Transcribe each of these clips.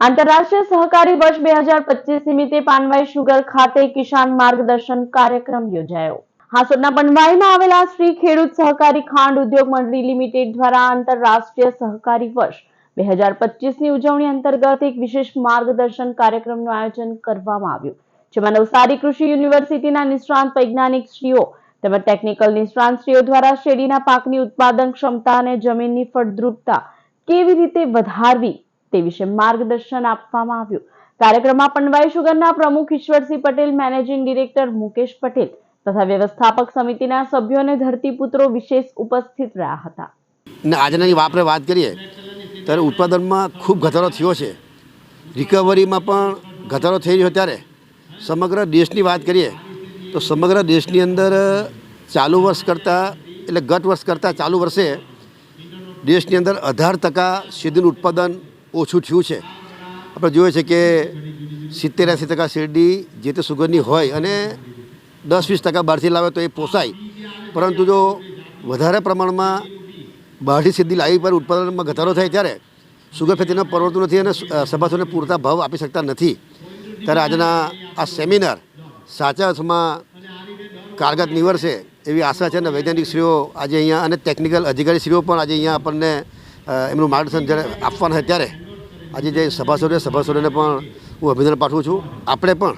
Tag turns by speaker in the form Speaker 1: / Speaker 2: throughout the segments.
Speaker 1: આંતરરાષ્ટ્રીય સહકારી વર્ષ બે હજાર પચીસ નિમિત્તે પાનવાઈ સુગર ખાતે કિસાન માર્ગદર્શન કાર્યક્રમ યોજાયો. હાસોદના પનવાઈમાં આવેલા શ્રી ખેડૂત સહકારી ખાંડ ઉદ્યોગ મંડળી લિમિટેડ દ્વારા આંતરરાષ્ટ્રીય સહકારી વર્ષ બે હજાર પચીસની ઉજવણી અંતર્ગત એક વિશેષ માર્ગદર્શન કાર્યક્રમનું આયોજન કરવામાં આવ્યું, જેમાં નવસારી કૃષિ યુનિવર્સિટીના નિષ્ણાંત વૈજ્ઞાનિક શ્રીઓ તેમજ ટેકનિકલ નિષ્ણાંત શ્રીઓ દ્વારા શેરડીના પાકની ઉત્પાદન ક્ષમતા અને જમીનની ફળદ્રુપતા કેવી રીતે વધારવી તે વિશે માર્ગદર્શન આપવામાં આવ્યું. કાર્યક્રમમાં પનવાઈ શુગરના પ્રમુખ ઈશ્વરસિંહ પટેલ, મેનેજિંગ ડિરેક્ટર મુકેશ પટેલ તથા વ્યવસ્થાપક સમિતિના સભ્યો અને ધરતીપુત્રો વિશેષ ઉપસ્થિત રહ્યા હતા.
Speaker 2: ને આજની આપણે વાત કરીએ, ત્યારે ઉત્પાદનમાં ખૂબ ઘટાડો થયો છે. રિકવરીમાં પણ ઘટાડો થઈ રહ્યો ત્યારે. સમગ્ર દેશની વાત કરીએ, તો સમગ્ર દેશની અંદર ચાલુ વર્ષ કરતાં, એટલે ગત વર્ષ કરતાં ચાલુ વર્ષે દેશની અંદર અઢાર ટકા સીધું ઉત્પાદન ઓછું થયું છે. આપણે જોઈએ છે કે સિત્તેર એંસી ટકા શેરડી જે તે સુગરની હોય અને દસ વીસ ટકા બહારથી લાવે તો એ પોસાય. પરંતુ જો વધારે પ્રમાણમાં બહારથી સીધી લાવી પર ઉત્પાદનમાં ઘટાડો થાય ત્યારે સુગર ફેક્ટરીને પરવડતું નથી અને સભાસોને પૂરતા ભાવ આપી શકતા નથી. ત્યારે આજના આ સેમિનાર સાચા અર્થમાં કારગત નિવડશે એવી આશા છે અને વૈજ્ઞાનિકશ્રીઓ આજે અહીંયા અને ટેકનિકલ અધિકારીશ્રીઓ પણ આજે અહીંયા આપણને એમનું માર્ગદર્શન જ્યારે આપવાના છે ત્યારે આજે જે સભાસદો, સભાસદોને પણ હું અભિનંદન પાઠવું છું. આપણે પણ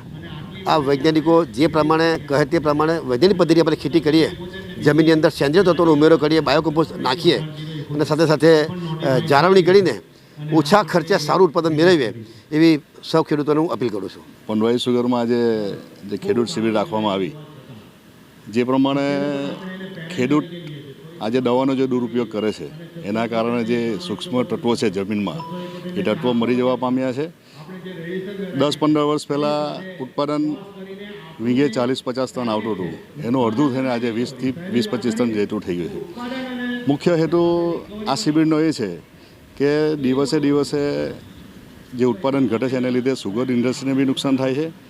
Speaker 2: આ વૈજ્ઞાનિકો જે પ્રમાણે કહે તે પ્રમાણે વૈજ્ઞાનિક પદ્ધતિ આપણે ખેતી કરીએ, જમીનની અંદર સેન્દ્રિય તત્વોનો ઉમેરો કરીએ, બાયોકમ્પોસ્ટ નાખીએ અને સાથે સાથે જાળવણી કરીને ઓછા ખર્ચે સારું ઉત્પાદન મેળવીએ એવી સૌ ખેડૂતોને હું અપીલ કરું છું.
Speaker 3: પંડવાઈ સુગરમાં આજે જે ખેડૂત શિબિર રાખવામાં આવી, જે પ્રમાણે ખેડૂત આજે દવાનો જે દુરુપયોગ કરે છે, એના કારણે જે સૂક્ષ્મ તત્વો છે જમીનમાં, એ તત્વો મરી જવા પામ્યા છે. દસ પંદર વર્ષ પહેલાં ઉત્પાદન વીઘે ચાલીસ પચાસ ટન આવતું હતું. એનું અડધું થઈને આજે વીસથી વીસ પચીસ ટન જેટલું થઈ ગયું છે. મુખ્ય હેતુ આ શિબિરનો એ છે કે દિવસે દિવસે જે ઉત્પાદન ઘટે છે, એને લીધે સુગર ઇન્ડસ્ટ્રીને બી નુકસાન થાય છે.